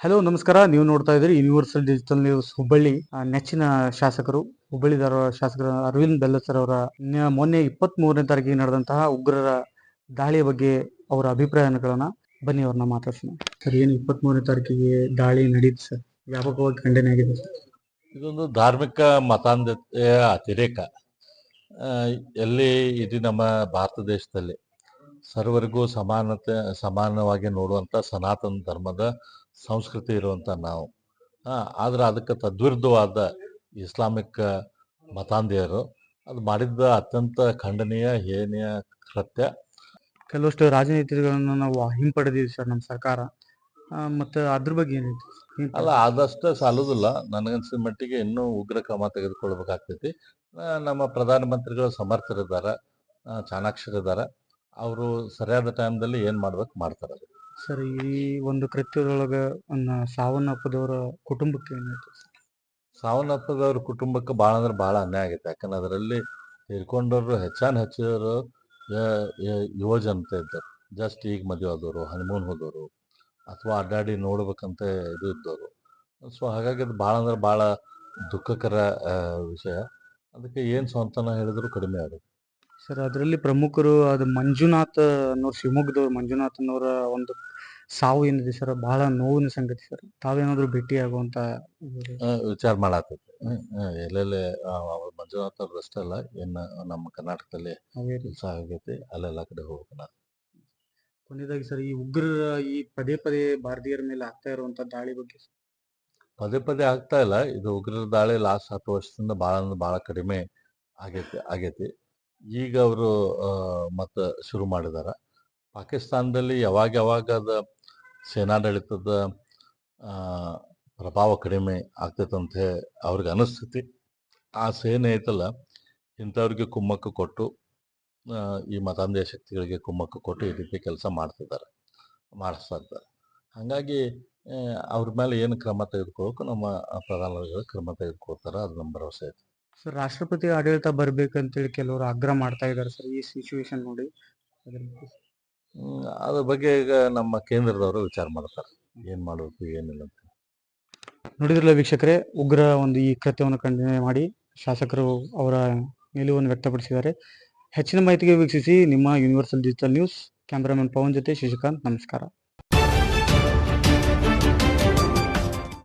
Hello ನಮಸ್ಕಾರ. ನೀವು ನೋಡ್ತಾ ಇದ್ದೀರಿ ಯೂನಿವರ್ಸಲ್ ಡಿಜಿಟಲ್ ನ್ಯೂಸ್ ಹುಬ್ಬಳ್ಳಿ ನೆಚ್ಚಿನ ಶಾಸಕರು ಹುಬ್ಬಳ್ಳಿ ಧಾರವಾಡ ಶಾಸಕರ ಅರವಿಂದ್ ಬೆಲ್ಲಸರ್ ಅವರ ಮೊನ್ನೆ ಇಪ್ಪತ್ತ್ ಮೂರನೇ ತಾರೀಕಿಗೆ ನಡೆದಂತಹ ಉಗ್ರರ ದಾಳಿಯ ಬಗ್ಗೆ ಅವರ ಅಭಿಪ್ರಾಯಗಳನ್ನ ಬನ್ನಿ, ಅವ್ರನ್ನ ಮಾತಾಡ್ಸೋಣ. ಸರ್, ಏನು ಇಪ್ಪತ್ತ್ ಮೂರನೇ ತಾರೀಕಿಗೆ ದಾಳಿ ನಡೀತು ಸರ್? ವ್ಯಾಪಕವಾಗಿ ಖಂಡನೆ ಆಗಿದೆ ಸರ್. ಇದೊಂದು ಧಾರ್ಮಿಕ ಮತಾಂಧತೆಯ ಅತಿರೇಕ. ಎಲ್ಲಿ ಇದು ನಮ್ಮ ಭಾರತ ದೇಶದಲ್ಲಿ ಸರ್ವರಿಗೂ ಸಮಾನತೆ ಸಮಾನವಾಗಿ ನೋಡುವಂಥ ಸನಾತನ ಧರ್ಮದ ಸಂಸ್ಕೃತಿ ಇರುವಂಥ ನಾವು. ಆದರೆ ಆದ್ರೆ ಅದಕ್ಕೆ ತದ್ವಿರುದ್ಧವಾದ ಇಸ್ಲಾಮಿಕ್ ಮತಾಂಧಿಯರು ಅದು ಮಾಡಿದ್ದ ಅತ್ಯಂತ ಖಂಡನೀಯ ಹೇನೀಯ ಕೃತ್ಯ. ಕೆಲವಷ್ಟು ರಾಜನೀತಿಗಳನ್ನು ನಾವು ಹಿಂಪಡೆದಿದ್ವಿ ಸರ್ ನಮ್ಮ ಸರ್ಕಾರ. ಮತ್ತು ಅದ್ರ ಬಗ್ಗೆ ಏನೈತಿ ಹಿಂಪಡೆ- ಅಲ್ಲ ಆದಷ್ಟು ಸಾಲೋದಿಲ್ಲ. ನನಗನ್ಸಿದ ಮಟ್ಟಿಗೆ ಇನ್ನೂ ಉಗ್ರ ಕ್ರಮ ತೆಗೆದುಕೊಳ್ಬೇಕಾಗ್ತೈತಿ. ನಮ್ಮ ಪ್ರಧಾನಮಂತ್ರಿಗಳು ಸಮರ್ಥರಿದ್ದಾರೆ. ಚಾಣಾಕ್ಷರಿದ್ದಾರೆ. ಅವರು ಸರಿಯಾದ ಟೈಮ್ದಲ್ಲಿ ಏನು ಮಾಡ್ಬೇಕು ಮಾಡ್ತಾರೆ ಅದು. ಸರ್ ಈ ಒಂದು ಕೃತ್ಯದೊಳಗ ಸಾವನ್ನಪ್ಪದವರ ಕುಟುಂಬಕ್ಕೆ ಏನಾಯ್ತು ಸರ್? ಸಾವನ್ನಪ್ಪದವ್ರ ಕುಟುಂಬಕ್ಕೆ ಭಾಳ ಅಂದ್ರೆ ಭಾಳ ಅನ್ಯಾಯ ಆಗೈತೆ. ಯಾಕಂದ್ರೆ ಅದರಲ್ಲಿ ಇರ್ಕೊಂಡವರು ಹೆಚ್ಚಾನ್ ಹೆಚ್ಚಿದವರು ಯುವ ಜನತೆ ಇದ್ದರು. ಜಸ್ಟ್ ಈಗ ಮದುವೆ ಆದವರು ಹನಿಮೂನ್ ಹೋದವರು ಅಥವಾ ಅಡ್ಡಾಡಿ ನೋಡ್ಬೇಕಂತ ಇದು ಇದ್ದವರು. ಸೊ ಹಾಗಾಗಿ ಅದು ಭಾಳ ಅಂದ್ರೆ ಭಾಳ ದುಃಖಕರ ಆ, ವಿಷಯ. ಅದಕ್ಕೆ ಏನು ಸ್ವಂತನ ಹೇಳಿದ್ರು ಕಡಿಮೆ ಆಗುತ್ತೆ. ಸರ್ ಅದರಲ್ಲಿ ಪ್ರಮುಖರು ಅದು ಮಂಜುನಾಥ್ ಅನ್ನೋರು ಶಿವಮೊಗ್ಗದವ್ರು ಮಂಜುನಾಥ್ ಅನ್ನೋರ ಒಂದು ಸಾವು ಏನಿದೆ ಸರ್ ಬಹಳ ನೋವಿನ ಸಂಗತಿ ಸರ್ ತಾವೇನಾದ್ರೂ ಭೇಟಿ ಆಗುವಂತ ವಿಚಾರ ಮಾಡಾತೈತಿ ಎಲ್ಲೆಲ್ಲಿ ಮಂಜುನಾಥ್ ಅವ್ರ ಅಷ್ಟೇ ಅಲ್ಲ ಇನ್ನು ನಮ್ಮ ಕರ್ನಾಟಕದಲ್ಲಿ. ಕೆಲಸ ಆಗೈತಿ ಅಲ್ಲೆಲ್ಲ ಕಡೆ ಹೋಗ್ಬೇಕು ಕೊನೆಯದಾಗಿ ಸರ್ ಈ ಉಗ್ರರ ಈ ಪದೇ ಪದೇ ಭಾರತೀಯರ ಮೇಲೆ ಆಗ್ತಾ ಇರುವಂತ ದಾಳಿ ಬಗ್ಗೆ. ಪದೇ ಪದೇ ಆಗ್ತಾ ಇಲ್ಲ. ಇದು ಉಗ್ರರ ದಾಳಿ ಲಾಸ್ಟ್ ಹತ್ತು ವರ್ಷದಿಂದ ಬಹಳ ಬಹಳ ಕಡಿಮೆ ಆಗೈತಿ ಆಗೈತಿ. ಈಗ ಅವರು ಮತ್ತೆ ಶುರು ಮಾಡಿದಾರ. ಪಾಕಿಸ್ತಾನದಲ್ಲಿ ಯಾವಾಗ ಯಾವಾಗ ಅದ ಸೇನಾಡಳಿತದ ಪ್ರಭಾವ ಕಡಿಮೆ ಆಗ್ತೈತಂತೆ ಅವ್ರಿಗೆ ಅನಿಸ್ತೈತಿ. ಆ ಸೇನೆ ಐತಲ್ಲ, ಇಂಥವ್ರಿಗೆ ಕುಮ್ಮಕ್ಕು ಕೊಟ್ಟು ಈ ಮತಾಂಧ ಶಕ್ತಿಗಳಿಗೆ ಕುಮ್ಮಕ್ಕು ಕೊಟ್ಟು ಈ ರೀತಿ ಕೆಲಸ ಮಾಡ್ತಿದ್ದಾರೆ ಮಾಡಿಸ್ತಾ ಇದ್ದಾರೆ ಹಾಗಾಗಿ ಅವ್ರ ಮೇಲೆ ಏನು ಕ್ರಮ ತೆಗೆದುಕೊಳ್ಳೋಕೆ ನಮ್ಮ ಪ್ರಧಾನಮಂತ್ರಿಗಳು ಕ್ರಮ ತೆಗೆದುಕೊಳ್ತಾರೆ, ಅದು ನಮ್ಮ ಭರವಸೆ ಐತೆ. ಸರ್ ರಾಷ್ಟ್ರಪತಿ ಆಡಳಿತ ಬರ್ಬೇಕಂತೇಳಿ ಕೆಲವರು ಆಗ್ರಹ ಮಾಡ್ತಾ ಇದ್ದಾರೆ ಸರ್ ಈ ಸಿಚುವೇಶನ್ ನೋಡಿ. ಅದ್ರ ಬಗ್ಗೆ. ಹ್ಮ್, ಅದ್ರ ಬಗ್ಗೆ ಈಗ ನಮ್ಮ ಕೇಂದ್ರದವರು ವಿಚಾರ ಮಾಡ್ತಾರೆ. ಏನು ಮಾಡಬೇಕು ಏನಿಲ್ಲ ಅಂತ. ನೋಡಿದ್ರಲ್ಲ ವೀಕ್ಷಕರೇ ಉಗ್ರ ಒಂದು ಈ ಕೃತ್ಯವನ್ನು ಖಂಡನೆ ಮಾಡಿ ಶಾಸಕರು ಅವರ ನಿಲುವನ್ನು ವ್ಯಕ್ತಪಡಿಸಿದ್ದಾರೆ. ಹೆಚ್ಚಿನ ಮಾಹಿತಿಗೆ ವೀಕ್ಷಿಸಿ ನಿಮ್ಮ universal digital news cameraman Pavan ಜೊತೆ ಶಶಿಕಾಂತ್ ನಮಸ್ಕಾರ.